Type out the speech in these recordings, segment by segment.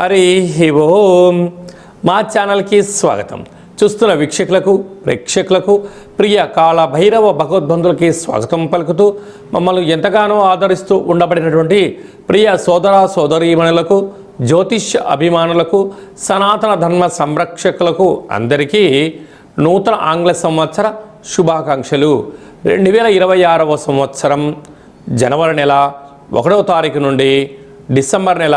హరి ఓం. మా ఛానల్కి స్వాగతం. చూస్తున్న వీక్షకులకు ప్రేక్షకులకు ప్రియ కాలభైరవ భగవద్బంధులకి స్వాగతం పలుకుతూ మమ్మల్ని ఎంతగానో ఆదరిస్తూ ఉండబడినటువంటి ప్రియ సోదర సోదరీమణులకు జ్యోతిష్య అభిమానులకు సనాతన ధర్మ సంరక్షకులకు అందరికీ నూతన ఆంగ్ల సంవత్సర శుభాకాంక్షలు. రెండు వేల ఇరవై ఆరవ సంవత్సరం జనవరి నెల ఒకటవ తారీఖు నుండి డిసెంబర్ నెల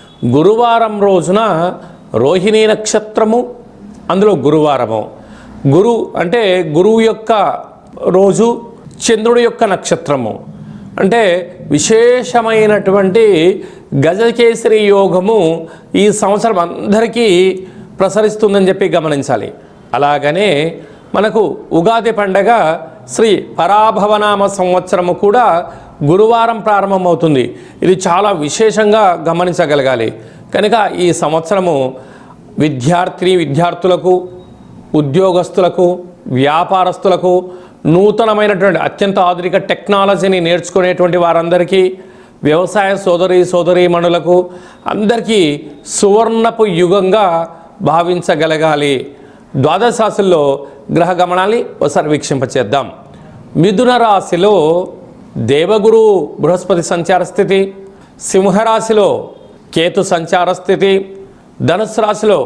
గురువారం రోజున రోహిణీ నక్షత్రము అందులో గురువారము. గురు అంటే గురువు యొక్క రోజు చంద్రుడి యొక్క నక్షత్రము. అంటే విశేషమైనటువంటి గజకేసరి యోగము ఈ సంవత్సరం అందరికీ ప్రసరిస్తుందని చెప్పి గమనించాలి. అలాగనే మనకు ఉగాది పండగ శ్రీ పరాభవనామ సంవత్సరము కూడా గురువారం ప్రారంభమవుతుంది. ఇది చాలా విశేషంగా గమనించగలగాలి. కనుక ఈ సంవత్సరము విద్యార్థిని విద్యార్థులకు ఉద్యోగస్తులకు వ్యాపారస్తులకు నూతనమైనటువంటి అత్యంత ఆధునిక టెక్నాలజీని నేర్చుకునేటువంటి వారందరికీ వ్యవసాయ సోదరి సోదరీమణులకు అందరికీ సువర్ణపు యుగంగా భావించగలగాలి. ద్వాదశ రాశుల్లో గ్రహ గమనాన్ని ఒకసారి వీక్షింపచేద్దాం. మిథున రాశిలో దేవగురు బృహస్పతి సంచార స్థితి సింహరాశిలో కేతు సంచార స్థితి ధనుసు రాశిలో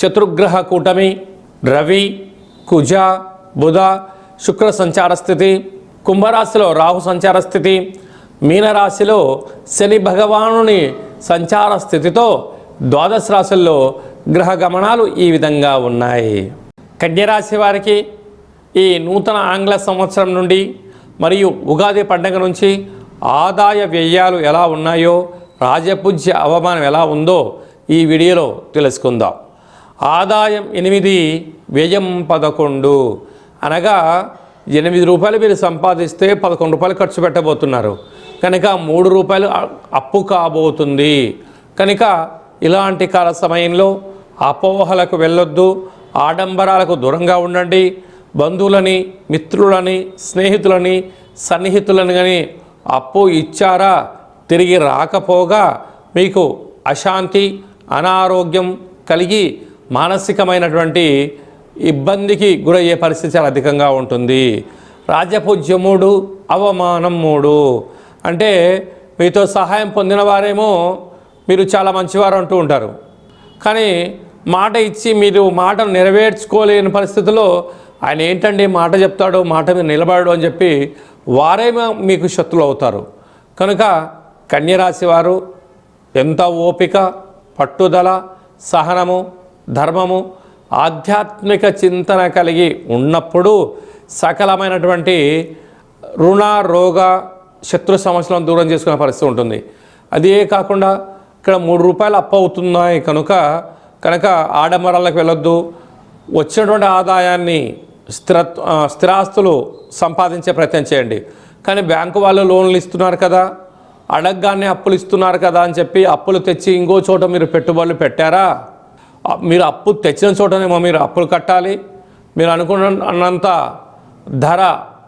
చతుర్గ్రహ కూటమి రవి కుజ బుధ శుక్ర సంచార స్థితి కుంభరాశిలో రాహు సంచార స్థితి మీనరాశిలో శని భగవానుని సంచార స్థితితో ద్వాదశ రాశుల్లో గ్రహ గమనాలు ఈ విధంగా ఉన్నాయి. కన్యరాశి వారికి ఈ నూతన ఆంగ్ల సంవత్సరం నుండి మరియు ఉగాది పండుగ నుంచి ఆదాయ వ్యయాలు ఎలా ఉన్నాయో రాజపూజ్య అవమానం ఎలా ఉందో ఈ వీడియోలో తెలుసుకుందాం. ఆదాయం ఎనిమిది వ్యయం పదకొండు. అనగా ఎనిమిది రూపాయలు మీరు సంపాదిస్తే పదకొండు రూపాయలు ఖర్చు పెట్టబోతున్నారు. కనుక మూడు రూపాయలు అప్పు కాబోతుంది. కనుక ఇలాంటి కాల సమయంలో అపోహలకు వెళ్ళొద్దు ఆడంబరాలకు దూరంగా ఉండండి. బంధువులని మిత్రులని స్నేహితులని సన్నిహితులని కానీ అప్పు ఇచ్చారా? తిరిగి రాకపోగా మీకు అశాంతి అనారోగ్యం కలిగి మానసికమైనటువంటి ఇబ్బందికి గురయ్యే పరిస్థితి చాలా అధికంగా ఉంటుంది. రాజపూజ్య మూడు అవమానం మూడు. అంటే మీతో సహాయం పొందిన వారేమో మీరు చాలా మంచివారు అంటూ ఉంటారు. కానీ మాట ఇచ్చి మీరు మాటను నెరవేర్చుకోలేని పరిస్థితిలో ఆయన ఏంటండి మాట చెప్తాడు మాట మీద నిలబడడు అని చెప్పి వారే మీకు శత్రులు అవుతారు. కనుక కన్యరాశి వారు ఎంత ఓపిక పట్టుదల సహనము ధర్మము ఆధ్యాత్మిక చింతన కలిగి ఉన్నప్పుడు సకలమైనటువంటి రుణ రోగ శత్రు సమస్యలను దూరం చేసుకునే పరిస్థితి ఉంటుంది. అదే కాకుండా ఇక్కడ మూడు రూపాయలు అప్పు అవుతున్నాయి కనుక కనుక ఆడంబరాలకు వెళ్ళొద్దు. వచ్చినటువంటి ఆదాయాన్ని స్థిర స్థిరాస్తులు సంపాదించే ప్రయత్నం చేయండి. కానీ బ్యాంకు వాళ్ళు లోన్లు ఇస్తున్నారు కదా అడగగానే అప్పులు ఇస్తున్నారు కదా అని చెప్పి అప్పులు తెచ్చి ఇంకో చోట మీరు పెట్టుబడులు పెట్టారా? మీరు అప్పు తెచ్చిన చోటనేమో మీరు అప్పులు కట్టాలి. మీరు అనుకున్న అన్నంత ధర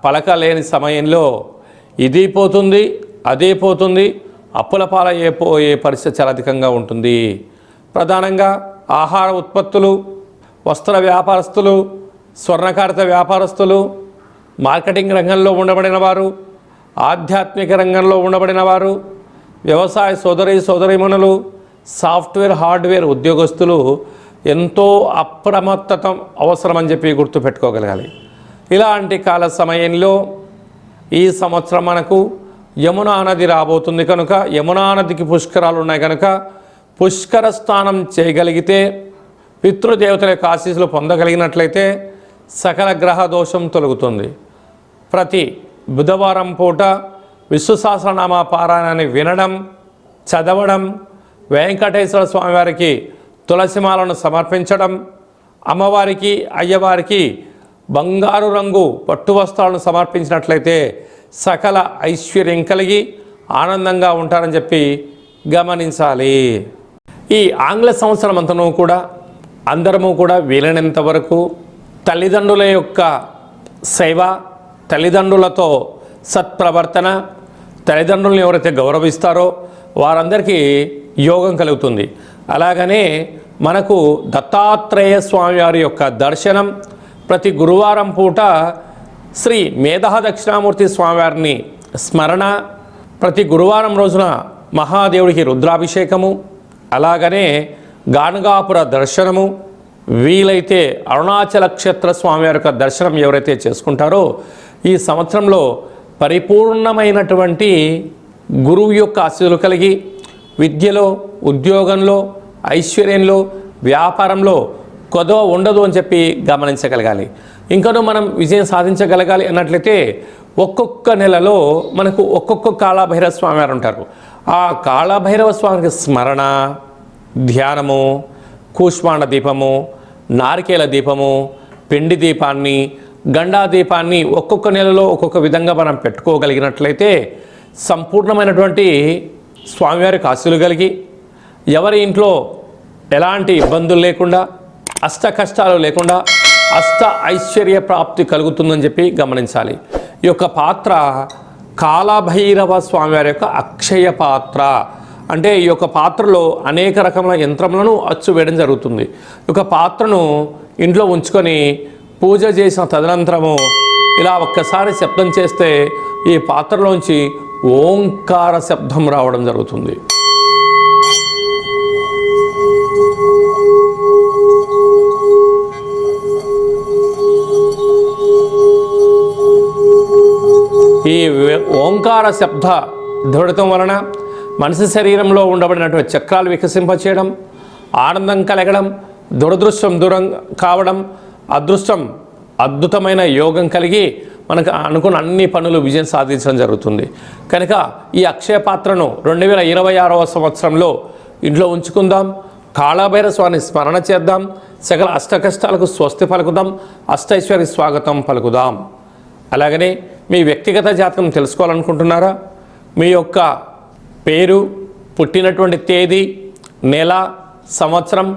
పలక లేని సమయంలో ఇది పోతుంది అదే పోతుంది అప్పుల పాలయ్యే పోయే పరిస్థితి చాలా అధికంగా ఉంటుంది. ప్రధానంగా ఆహార ఉత్పత్తులు వస్త్ర వ్యాపారస్తులు స్వర్ణకారిత వ్యాపారస్తులు మార్కెటింగ్ రంగంలో ఉండబడిన వారు ఆధ్యాత్మిక రంగంలో ఉండబడిన వారు వ్యవసాయ సోదరి సోదరిమణులు సాఫ్ట్వేర్ హార్డ్వేర్ ఉద్యోగస్తులు ఎంతో అప్రమత్తత అవసరమని చెప్పి గుర్తుపెట్టుకోగలగాలి. ఇలాంటి కాల సమయంలో ఈ సంవత్సరం మనకు యమునా నది రాబోతుంది కనుక యమునా నదికి పుష్కరాలు ఉన్నాయి కనుక పుష్కర స్నానం చేయగలిగితే పితృదేవతల యొక్క ఆశీస్సులు పొందగలిగినట్లయితే సకల గ్రహ దోషం తొలగుతుంది. ప్రతి బుధవారం పూట విశ్వసహస్రనామ పారాయణాన్ని వినడం చదవడం వెంకటేశ్వర స్వామివారికి తులసిమాలను సమర్పించడం అమ్మవారికి అయ్యవారికి బంగారు రంగు పట్టు వస్త్రాలను సమర్పించినట్లయితే సకల ఐశ్వర్యం కలిగి ఆనందంగా ఉంటారని చెప్పి గమనించాలి. ఈ ఆంగ్ల సంవత్సరం అంతనూ కూడా అందరము కూడా వీలైనంత వరకు తల్లిదండ్రుల యొక్క సేవ తల్లిదండ్రులతో సత్ప్రవర్తన తల్లిదండ్రులను ఎవరైతే గౌరవిస్తారో వారందరికీ యోగం కలుగుతుంది. అలాగనే మనకు దత్తాత్రేయ స్వామివారి యొక్క దర్శనం ప్రతి గురువారం పూట శ్రీ మేధా దక్షిణామూర్తి స్వామివారిని స్మరణ ప్రతి గురువారం రోజున మహాదేవుడికి రుద్రాభిషేకము అలాగనే గానగాపుర దర్శనము వీలైతే అరుణాచల క్షేత్ర స్వామివారి యొక్క దర్శనం ఎవరైతే చేసుకుంటారో ఈ సంవత్సరంలో పరిపూర్ణమైనటువంటి గురువు యొక్క ఆశలు కలిగి విద్యలో ఉద్యోగంలో ఐశ్వర్యంలో వ్యాపారంలో కొదవ ఉండదు అని చెప్పి గమనించగలగాలి. ఇంకనూ మనం విజయం సాధించగలగాలి అన్నట్లయితే ఒక్కొక్క నెలలో మనకు ఒక్కొక్క కాళభైరవ స్వామి వారు ఉంటారు. ఆ కాళభైరవ స్వామికి స్మరణ ధ్యానము కూష్మాండ దీపము నారికేల దీపము పిండి దీపాన్ని గండా దీపాన్ని ఒక్కొక్క నెలలో ఒక్కొక్క విధంగా మనం పెట్టుకోగలిగినట్లయితే సంపూర్ణమైనటువంటి స్వామివారికి ఆశలు కలిగి ఎవరి ఇంట్లో ఎలాంటి ఇబ్బందులు లేకుండా అష్ట కష్టాలు లేకుండా అష్ట ఐశ్వర్య ప్రాప్తి కలుగుతుందని చెప్పి గమనించాలి. ఈ యొక్క పాత్ర కాలభైరవ స్వామివారి యొక్క అక్షయ పాత్ర. అంటే ఈ యొక్క పాత్రలో అనేక రకముల యంత్రములను అచ్చు వేయడం జరుగుతుంది. ఈ యొక్క పాత్రను ఇంట్లో ఉంచుకొని పూజ చేసిన తదనంతరము ఇలా ఒక్కసారి శబ్దం చేస్తే ఈ పాత్రలోంచి ఓంకార శబ్దం రావడం జరుగుతుంది. ఈ ఓంకార శబ్ద దృఢతం వలన మనిషి శరీరంలో ఉండబడినటువంటి చక్రాలు వికసింపచేయడం ఆనందం కలగడం దురదృష్టం దూరం కావడం అదృష్టం అద్భుతమైన యోగం కలిగి మనకు అనుకున్న అన్ని పనులు విజయం సాధించడం జరుగుతుంది. కనుక ఈ అక్షయ పాత్రను రెండు వేల ఇరవై ఆరవ సంవత్సరంలో ఇంట్లో ఉంచుకుందాం. కాళాభైర స్వామిని స్మరణ చేద్దాం. సకల అష్టకష్టాలకు స్వస్తి పలుకుదాం. అష్టైశ్వర్య స్వాగతం పలుకుదాం. అలాగనే మీ వ్యక్తిగత జాతకం తెలుసుకోవాలనుకుంటున్నారా? మీ యొక్క పేరు పుట్టినటువంటి తేదీ నెల సంవత్సరం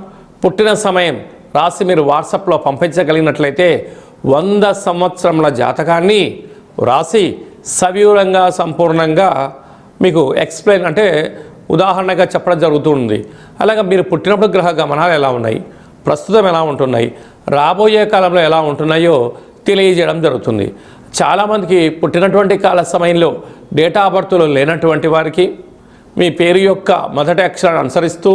పుట్టిన సమయం రాసి మీరు వాట్సాప్లో పంపించగలిగినట్లయితే వంద సంవత్సరముల జాతకాన్ని వ్రాసి సవివరంగా సంపూర్ణంగా మీకు ఎక్స్ప్లెయిన్ అంటే ఉదాహరణగా చెప్పడం జరుగుతుంది అలాగే మీరు పుట్టినప్పుడు గ్రహ గమనాలు ఎలా ఉన్నాయి? ప్రస్తుతం ఎలా ఉంటున్నాయి? రాబోయే కాలంలో ఎలా ఉంటున్నాయో తెలియజేయడం జరుగుతుంది. చాలామందికి పుట్టినటువంటి కాల సమయంలో డేటా ఆఫ్ బర్త్లో లేనటువంటి వారికి మీ పేరు యొక్క మొదటి అక్షరాన్ని అనుసరిస్తూ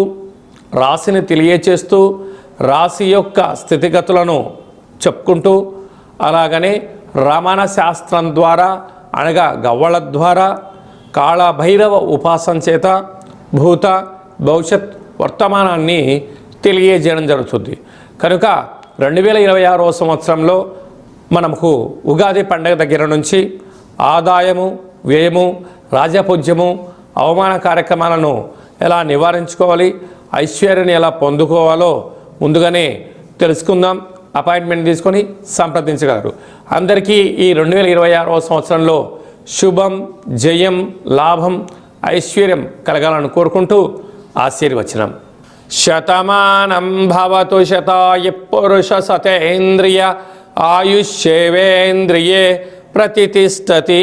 రాశిని తెలియచేస్తూ రాశి యొక్క స్థితిగతులను చెప్పుకుంటూ అలాగనే రమణ శాస్త్రం ద్వారా అనగా గవ్వళ ద్వారా కాళభైరవ ఉపాసన చేత భూత భవిష్యత్ వర్తమానాన్ని తెలియజేయడం జరుగుతుంది. కనుక రెండు వేల ఇరవై ఆరో సంవత్సరంలో మనకు ఉగాది పండగ దగ్గర నుంచి ఆదాయము వ్యయము రాజపూజ్యము అవమాన కార్యక్రమాలను ఎలా నివారించుకోవాలి ఐశ్వర్యాన్ని ఎలా పొందుకోవాలో ముందుగానే తెలుసుకుందాం. అపాయింట్మెంట్ తీసుకొని సంప్రదించగలరు. అందరికీ ఈ రెండు వేల ఇరవై ఆరవ సంవత్సరంలో శుభం జయం లాభం ఐశ్వర్యం కలగాలని కోరుకుంటూ ఆశీర్వచనం. శతమానం భవతు శతాయ పురుష సతేంద్రియ ఆయుష్యేవేంద్రియే ప్రతిష్టతి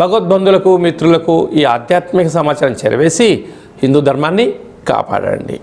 భగవద్బంధులకు మిత్రులకు ఈ ఆధ్యాత్మిక సమాచారం చేరవేసి హిందూ ధర్మాన్ని కాపాడండి.